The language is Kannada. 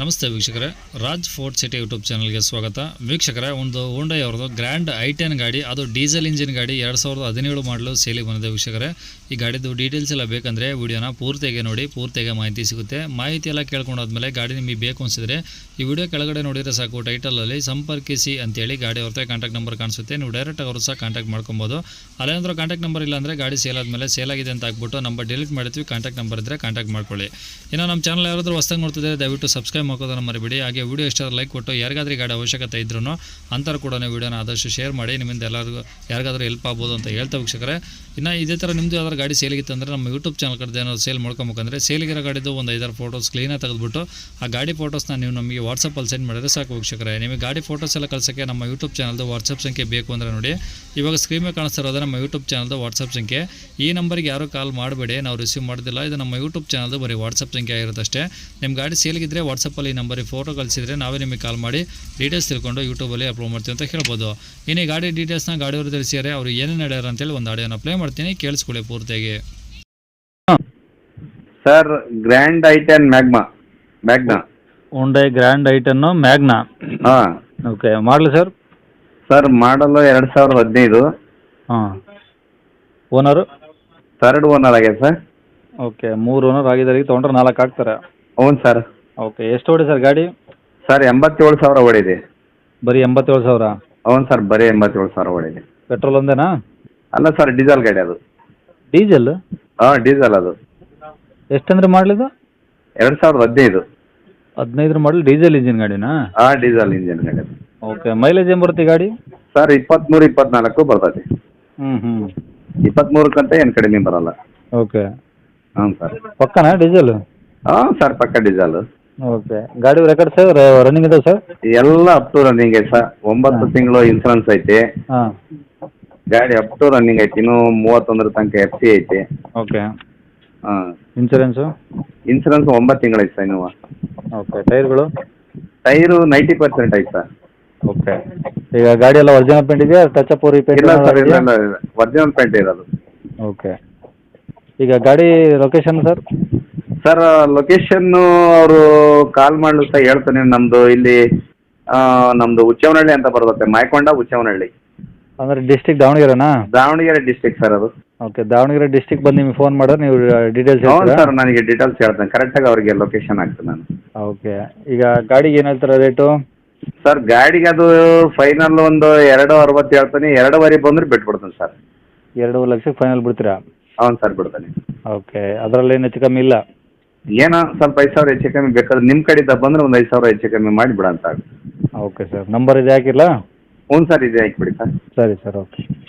ನಮಸ್ತೆ ವೀಕ್ಷಕರೇ. ರಾಜ್ ಫೋರ್ಟ್ ಸಿಟಿ ಯೂಟ್ಯೂಬ್ ಚಾನಲ್ಗೆ ಸ್ವಾಗತ. ವೀಕ್ಷಕರೇ, ಒಂದು ಹೋಂಡೈ ಅವ್ರದ್ದು ಗ್ರ್ಯಾಂಡ್ ಐ ಟೆನ್ ಗಾಡಿ, ಅದು ಡೀಸೆಲ್ ಇಂಜಿನ್ ಗಾಡಿ, ಎರಡು ಸಾವಿರದ ಹದಿನೇಳು ಮಾಡಲು ಸೇಲಿಗೆ ಬಂದಿದೆ ವೀಕ್ಷಕರೇ. ಈ ಗಾಡಿದು ಡೀಟೇಲ್ಸ್ ಎಲ್ಲ ಬೇಕಂದರೆ ವಿಡಿಯೋನ ಪೂರ್ತಿಯಾಗಿ ನೋಡಿ, ಪೂರ್ತಿಯಾಗಿ ಮಾಹಿತಿ ಸಿಗುತ್ತೆ. ಮಾಹಿತಿ ಎಲ್ಲ ಕೇಳ್ಕೊಂಡಾದ್ಮೇಲೆ ಗಾಡಿ ನಿಮಗೆ ಬೇಕು ಅನಿಸಿದ್ರೆ ಈ ವಿಡಿಯೋ ಕೆಳಗಡೆ ನೋಡಿದರೆ ಸಾಕು ಟೈಟಲಲ್ಲಿ ಸಂಪರ್ಕಿಸಿ ಅಂತೇಳಿ ಗಾಡಿ ಅವ್ರത്തെ ಕಾಂಟ್ಯಾಕ್ಟ್ ನಂಬರ್ ಕಾಣಿಸುತ್ತೆ. ನೀವು ಡೈರೆಕ್ಟ್ ಅವರು ಸಹ ಕಾಂಟ್ಯಾಕ್ಟ್ ಮಾಡ್ಕೊಬೋದು. ಅಲ್ಲೇನಾದ್ರೂ ಕಾಂಟ್ಯಾಕ್ಟ್ ನಂಬರ್ ಇಲ್ಲ ಅಂದರೆ ಗಾಡಿ ಸೇಲ್ ಆದಮೇಲೆ ಸೇಲ್ ಆಗಿದೆ ಅಂತ ಹಾಕ್ಬಿಟ್ಟು ನಂಬರ್ ಡಿಲೀಟ್ ಮಾಡ್ತೀವಿ ಕಾಂಟ್ಯಾಕ್ಟ್ ನಂಬರ್ ಇದ್ದರೆ ಕಾಂಟ್ಯಾಕ್ಟ್ ಮಾಡ್ಕೊಳ್ಳಿ. ಇನ್ನು ನಮ್ಮ ಚಾನಲ್ ಯಾರಾದರೂ ಹೊಸ್ದಾಗಿ ನೋಡ್ತಿದ್ದಾರೆ ದಯವಿಟ್ಟು ಸಬ್ಸ್ಕ್ರೈಬ್ ಮಾಡ್ಕೋದನ್ನ ಮರಿಬೇಡಿ. ಹಾಗೆ ವಿಡಿಯೋ ಇಷ್ಟ ಲೈಕ್ ಕೊಟ್ಟು, ಯಾರಿಗಾದ್ರೂ ಗಾಡಿ ಅವಶ್ಯಕತೆ ಇದ್ರೂ ಅಂಥವ್ರು ಕೂಡ ನೀವು ವಿಡಿಯೋನ ಆದಷ್ಟು ಶೇರ್ ಮಾಡಿ, ನಿಮ್ಮಿಂದ ಎಲ್ಲರಿಗೂ ಯಾರಿಗಾದ್ರೂ ಹೆಲ್ಪ್ ಆಗ್ಬೋದು ಅಂತ ಹೇಳ್ತಾ ವೀಕ್ಷಕರೇ. ಇನ್ನು ಇದೇ ಥರ ನಿಮ್ಮದು ಯಾವ್ದಾದ್ರು ಗಾಡಿ ಸೇಲಿಗಿತ್ತಂದರೆ ನಮ್ಮ ಯೂಟ್ಯೂಬ್ ಚಾನಲ್ ಕಡೆ ಏನಾದ್ರು ಸೇಲ್ ಮಾಡ್ಕೊಬೇಕಂದ್ರೆ ಸೇಲಿಗಿರೋ ಗಾಡಿದು ಒಂದು ಐದಾರು ಫೋಟೋಸ್ ಕ್ಲೀನಾಗಿ ತೆಗೆದುಬಿಟ್ಟು ಆ ಗಾಡಿ ಫೋಟೋಸ್ನ ನೀವು ನಮಗೆ ವಾಟ್ಸಪ್ಪಲ್ಲಿ ಸೆಂಡ್ ಮಾಡಿದ್ರೆ ಸಾಕು ವೀಕ್ಷಕರೇ. ನಿಮಗೆ ಗಾಡಿ ಫೋಟೋಸ್ ಎಲ್ಲ ಕಳ್ಸೋಕ್ಕೆ ನಮ್ಮ ಯೂಟ್ಯೂಬ್ ಚಾನಲ್ದು ವಾಟ್ಸಪ್ ಸಂಖ್ಯೆ ಬೇಕು ಅಂದರೆ ನೋಡಿ, ಇವಾಗ ಸ್ಕ್ರೀನ್ ಮೇಲೆ ಕಾಣಿಸ್ತಾ ಇರೋದು ನಮ್ಮ ಯೂಟ್ಯೂಬ್ ಚಾನಲ್ದು ವಾಟ್ಸಪ್ ಸಂಖ್ಯೆ. ಈ ನಂಬರ್ಗೆ ಯಾರೂ ಕಾಲ್ ಮಾಡಬೇಡಿ, ನಾವು ರಿಸೀವ್ ಮಾಡೋದಿಲ್ಲ. ಇದು ನಮ್ಮ ಯೂಟ್ಯೂಬ್ ಚಾನಲ್ದು ಬರೀ ವಾಟ್ಸಪ್ ಸಂಖ್ಯೆ ಆಗಿರುತ್ತಷ್ಟೇ ನಿಮ್ಮ ಗಾಡಿ ಸೇಲ್ಗಿದ್ರೆ ವಾಟ್ಸಪ್ಪಲ್ಲಿ ಈ ನಂಬರಿಗೆ ಫೋಟೋ ಕಳಿಸಿದ್ರೆ ನಾವೇ ನಿಮಗೆ ಕಾಲ್ ಮಾಡಿ ಡೀಟೇಲ್ಸ್ ತಿಳ್ಕೊಂಡು ಯೂಟ್ಯೂಬಲ್ಲಿ ಅಪ್ಲೋಡ್ ಮಾಡ್ತೀವಿ ಅಂತ ಹೇಳ್ಬೋದು. ಇನ್ನು ಈ ಗಾಡಿ ಡೀಟೇಲ್ಸ್ನ ಗಾಡಿಯವರು ತಿಳಿಸಿದರೆ ಅವರು ಏನೇನು ನಡೆಯಾರ ಅಂತೇಳಿ ಒಂದು ಆಡಿಯೋನ ಪ್ಲೇ ಮಾಡ್ತೀನಿ. ಕೇಳಿಸ್ಕೊಳ್ಳಿ ಪೂರ್ತಿಯಾಗಿ. Sir grand i ten magma Magna Hyundai grand i ten Magna ಹಾಂ. ಓಕೆ ಮಾಡಲಿ ಸರ್ ಸರ್ ಮಾಡಲು ಎರಡು ಸಾವಿರದ ಹದಿನೈದು. ಹಾಂ. ಓನರು ಥರ್ಡ್ ಓನರ್ ಆಗಿದೆ ಸರ್ ಓಕೆ ಮೂರು ಓನರ್ ಆಗಿದ್ದಾರೆ. ಈಗ ತೊಗೊಂಡ್ರೆ ನಾಲ್ಕು ಆಗ್ತಾರೆ ಹ್ಞೂ ಸರ್ ಓಕೆ ಎಷ್ಟು ಓಡಿ ಸರ್ ಗಾಡಿ? ಸರ್ ಎಂಬತ್ತೇಳು ಸಾವಿರ ಓಡಿದೆ. ಬರೀ ಎಂಬತ್ತೇಳು ಸಾವಿರ? ಹ್ಞೂ ಸರ್ ಬರೀ ಎಂಬತ್ತೇಳು ಸಾವಿರ ಓಡಿದೆ. ಪೆಟ್ರೋಲ್ ಒಂದೇನಾ? ಅಲ್ಲ ಸರ್ ಡೀಸೆಲ್ ಗಾಡಿ ಅದು. ಡೀಸೆಲ್? ಹಾಂ ಡೀಸೆಲ್ ಅದು. ಎಷ್ಟಂದ್ರೆ ಮಾಡಲಿದ್ದು ಎರಡು ಸಾವಿರದ ಹದಿನೈದು. ಹದಿನೈದರ ಮಾಡಲ್ ಡೀಸೆಲ್ ಇಂಜಿನ್ ಗಾಡಿನಾ? ಹಾಂ ಡೀಸೆಲ್ ಇಂಜಿನ್ ಗಾಡಿ ಅದು. ಓಕೆ ಮೈಲೇಜ್ ಏನು ಬರುತ್ತೆ ಗಾಡಿ? ಸರ್ ಇಪ್ಪತ್ತ್ಮೂರು ಇಪ್ಪತ್ನಾಲ್ಕು ಬರ್ತದೆ. ಹ್ಞೂ ಹ್ಞೂ ಇಪ್ಪತ್ತ್ಮೂರಕ್ಕಂತ ಏನು ಕಡಿಮೆ ಬರಲ್ಲ. ಓಕೆ. ಹಾಂ ಸರ್. ಪಕ್ಕನಾ ಡೀಸೆಲ್? ಹಾಂ ಸರ್ ಪಕ್ಕ ಡೀಸೆಲ್. ಓಕೆ. ಗಾಡಿ ರೆಕಾರ್ಡ್ ಸರ್ ರನ್ನಿಂಗ್ ಇದೆ ಸರ್ ಎಲ್ಲ ಅಪ್ ಟು ರನ್ನಿಂಗ್ ಐತೆ ಸರ್ ಒಂಬತ್ತು ತಿಂಗಳು ಇನ್ಸೂರೆನ್ಸ್ ಐತೆ. ಹಾಂ. ಗಾಡಿ ಅಪ್ ಟು ರನ್ನಿಂಗ್ ಐತಿ. ಇನ್ನು ಮೂವತ್ತೊಂದರ ತನಕ ಎಫ್ ಸಿ ಐತಿ. ಓಕೆ. ಹಾಂ. ಇನ್ಸೂರೆನ್ಸು ಇನ್ಸೂರೆನ್ಸ್ ಒಂಬತ್ತು ತಿಂಗಳು ಐತೆ ಸರ್ ಇನ್ನು. ಓಕೆ. ಟೈರ್ಗಳು? ಟೈರು ನೈಂಟಿ ಪರ್ಸೆಂಟ್ ಐತೆ ಸರ್ ಓಕೆ. ಈಗ ಗಾಡಿ ಎಲ್ಲ ಒರಿಜಿನಲ್ ಪೇಂಟ್ ಇದೆಯಾ ಟಚ್ ಅಪ್ ರೀಪೇಂಟ್ ಇಲ್ಲ ಸರ್ ಇಲ್ಲ ಇಲ್ಲ ಒರಿಜಿನಲ್ ಪೇಂಟ್ ಇರೋದು. ಓಕೆ. ಈಗ ಗಾಡಿ ಲೊಕೇಶನ್ ಸರ್ ಸರ್ ಲೊಕೇಶನ್ ಅವರು ಕಾಲ್ ಮಾಡ್ಲಿಕ್ಕೆ ಹೇಳ್ತೇನೆ ನಮ್ದು ಇಲ್ಲಿ ನಮ್ದು ಉಚ್ಚವನಹಳ್ಳಿ ಅಂತ ಬರುತ್ತೆ ಮಾಯಕೊಂಡ ಉಚ್ಚವನಹಳ್ಳಿ ಅಂದ್ರೆ ಡಿಸ್ಟಿಕ್ ದಾವಣಗೆರೆನಾ? ದಾವಣಗೆರೆ ಡಿಸ್ಟಿಕ್ ಸರ್ ಅದು. ಓಕೆ ದಾವಣಗೆರೆ ಡಿಸ್ಟಿಕ್ ಬಂದು ನಿಮಗೆ ಫೋನ್ ಮಾಡಿದ್ರೆ ನೀವು ಡೀಟೇಲ್ಸ್ ಸರ್ ನನಗೆ ಡೀಟೇಲ್ಸ್ ಹೇಳ್ತೇನೆ ಕರೆಕ್ಟಾಗಿ ಅವರಿಗೆ ಲೊಕೇಶನ್ ಆಗ್ತದೆ ನಾನು. ಓಕೆ ಈಗ ಗಾಡಿಗೆ ಏನ್ ಹೇಳ್ತೀರಾ ರೇಟು ಸರ್ ಗಾಡಿಗೆ ಅದು ಫೈನಲ್ ಒಂದು ಎರಡು ಅರವತ್ತು ಹೇಳ್ತೀನಿ ಎರಡೂವರೆ ಬಂದ್ರೆ ಬಿಟ್ಬಿಡ್ತೀನಿ ಸರ್ ಎರಡು ಲಕ್ಷಕ್ಕೆ ಫೈನಲ್ ಬಿಡ್ತೀರಾ? ಅವ್ನು ಸರ್ ಬಿಡ್ತಾನೆ. ಓಕೆ ಅದರಲ್ಲಿ ಏನು ಹೆಚ್ಚು ಕಮ್ಮಿ ಇಲ್ಲ. ಏನೋ ಸ್ವಲ್ಪ ಐದು ಸಾವಿರ ಹೆಚ್ಚು ಕಮ್ಮಿ ಬೇಕಾದ್ರೆ ನಿಮ್ಮ ಕಡೆಯಿಂದ ಬಂದ್ರೆ ಒಂದು ಐದು ಸಾವಿರ ಹೆಚ್ಚು ಕಮ್ಮಿ ಮಾಡಿ ಬಿಡಂತ ಓಕೆ ಸರ್ ನಂಬರ್ ಇದೆ ಹಾಕಿರಲಾ ಹ್ಞೂ ಸರ್ ಇದೆ ಹಾಕಿಬಿಡಿ ಸರ್. ಸರಿ ಸರ್. ಓಕೆ